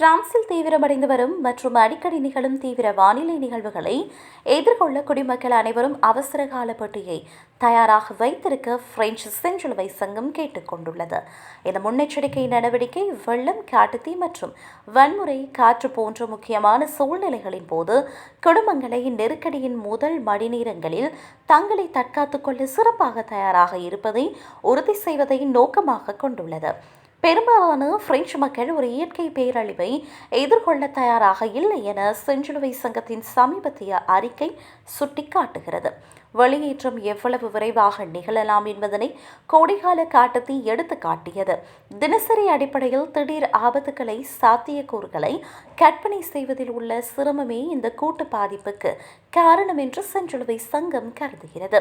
பிரான்சில் தீவிரமடைந்து வரும் மற்றும் அடிக்கடி நிகழும் தீவிர வானிலை நிகழ்வுகளை எதிர்கொள்ள குடிமக்கள் அனைவரும் அவசர கால பெட்டியை தயாராக வைத்திருக்க பிரெஞ்சு செஞ்சிலுவை சங்கம் கேட்டுக்கொண்டுள்ளது இந்த முன்னெச்சரிக்கை நடவடிக்கை வெள்ளம் காட்டுத்தீ மற்றும் வன்முறை காற்று போன்ற முக்கியமான சூழ்நிலைகளின் போது குடும்பங்களை நெருக்கடியின் முதல் மணிநேரங்களில் தங்களை தற்காத்துக் கொள்ள சிறப்பாக தயாராக இருப்பதை உறுதி செய்வதை நோக்கமாக கொண்டுள்ளது. பெரும்பாலான பிரெஞ்சு மக்கள் ஒரு இயற்கை பேரழிவை எதிர்கொள்ள தயாராக இல்லை என செஞ்சிலுவை சங்கத்தின் சமீபத்திய அறிக்கை சுட்டிக்காட்டுகிறது. வெளியேற்றம் எவ்வளவு விரைவாக நிகழலாம் என்பதனை கோடைகால காட்டத்தை எடுத்து காட்டியது தினசரி அடிப்படையில் திடீர் ஆபத்துக்களை சாத்தியக்கூறுகளை கற்பனை செய்வதில் உள்ள சிரமமே இந்த கூட்டு பாதிப்புக்கு காரணம் என்று செஞ்சிலுவை சங்கம் கருதுகிறது.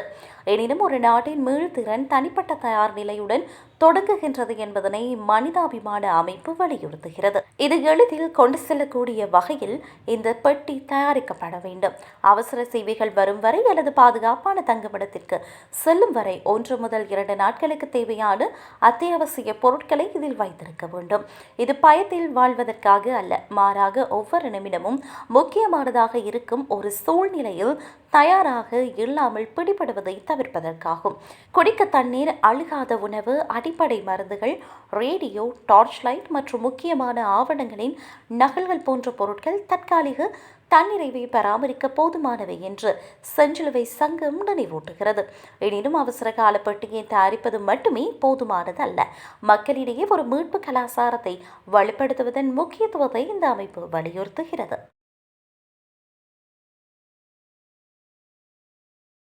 எனினும் ஒரு நாட்டின் மீள்திறன் தனிப்பட்ட தயார் நிலையுடன் தொடங்குகின்றது என்பதனை மனிதாபிமான அமைப்பு வலியுறுத்துகிறது. இது எளிதில் கொண்டு செல்லக்கூடிய வகையில் இந்த பெட்டி தயாரிக்கப்பட வேண்டும். அவசர சேவைகள் வரும் வரை அல்லது பாதுகாப்பான தங்குமிடத்திற்கு செல்லும் வரை ஒன்று முதல் இரண்டு நாட்களுக்கு தேவையான அத்தியாவசிய பொருட்களை இதில் வைத்திருக்க வேண்டும். இது பயத்தில் வாழ்வதற்காக அல்ல மாறாக ஒவ்வொரு நிமிடமும் முக்கியமானதாக இருக்கும் ஒரு சூழ்நிலையில் தயாராக இல்லாமல் பிடிபடுவதை தவிர்ப்பதற்காகும். குடிக்க தண்ணீர் அழுகாத உணவு அடிப்படை மருந்துகள் ரேடியோ டார்ச் லைட் மற்றும் முக்கியமான ஆவணங்களின் நகல்கள் போன்ற பொருட்கள் தற்காலிக தன்னிறைவை பராமரிக்க போதுமானவை என்று செஞ்சிலுவை சங்கம் நினைவூட்டுகிறது. எனினும் அவசர கால பெட்டியை தயாரிப்பது மட்டுமே போதுமானது அல்ல மக்களிடையே ஒரு மீட்பு கலாச்சாரத்தை வலுப்படுத்துவதன் முக்கியத்துவத்தை இந்த அமைப்பு வலியுறுத்துகிறது.